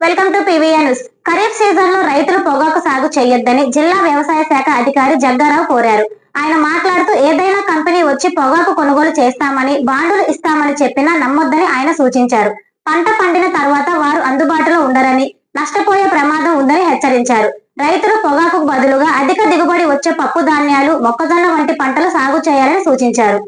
Welcome to PVR news. Kharif సీజన్లో రైతులు పొగాకు సాగు చేయొద్దని జిల్లా వ్యవసాయ శాఖ అధికారి జగ్గారావు కోరారు. ఆయన మాట్లాడుతూ ఏదైనా కంపెనీ వచ్చి పొగాకు కొనుగోలు చేస్తామని బాండులు ఇస్తామని చెప్పినా నమ్మొద్దని ఆయన సూచించారు. పంట పండిన తర్వాత వారు అందుబాటులో ఉండరని నష్టపోయే ప్రమాదం ఉందని హెచ్చరించారు. రైతులు పొగాకు బదులుగా అధిక దిగుబడి వచ్చే పప్పు ధాన్యాలు మొక్కజొన్న వంటి పంటలు సాగు చేయాలని సూచించారు.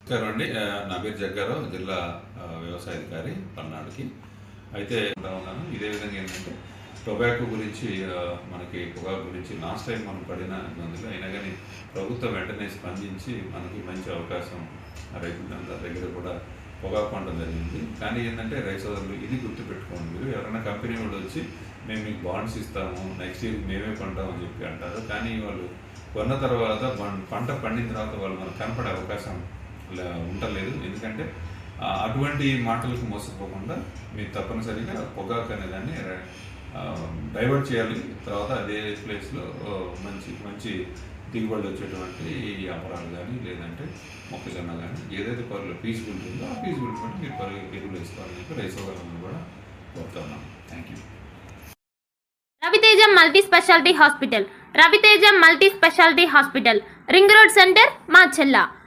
నమస్కారం అండి. నా పేరు జగ్గారావు జిల్లా వ్యవసాయ అధికారి పల్నాడుకి. అయితే ఉన్నాను? ఇదే విధంగా ఏంటంటే టొబాకో గురించి మనకి పొగాకు గురించి లాస్ట్ టైం మనం పడిన ఇబ్బందులు అయినా కానీ ప్రభుత్వం వెంటనే స్పందించి మనకి మంచి అవకాశం రైతులందరి దగ్గర కూడా పొగాకు పంట జరిగింది. కానీ ఏంటంటే రైతు సోదరులు ఇది గుర్తుపెట్టుకోండి మీరు. ఎవరైనా కంపెనీ వాళ్ళు వచ్చి మేము మీకు బాండ్స్ ఇస్తాము నెక్స్ట్ ఇయర్ మేమే కొంటాం అని చెప్పి అంటారు. కానీ వాళ్ళు కొన్న తర్వాత పంట పండిన తర్వాత వాళ్ళు మనకు కనపడే అవకాశం ఉండలేదు. ఎందుకంటే అటువంటి మాటలకు మోసపోకుండా మీరు తప్పనిసరిగా పొగాకు అనే దాన్ని డైవర్ట్ చేయాలి. తర్వాత అదే ప్లేస్లో మంచి మంచి దిగుబడి వచ్చేటువంటి ఈ అపరాలు కానీ లేదంటే మొక్కజొన్న కానీ ఏదైతే పనులు పీస్ఫుల్ ఉందో ఆ పీస్ఫుల్ బట్టి మీరు పరుగు ఎరువులు వేసుకోవాలని చెప్పి రైతు సోదరులను కూడా కోరుతున్నాం thank you Raviteja multi speciality hospital Raviteja multi speciality hospital ring road centre మా చెల్లా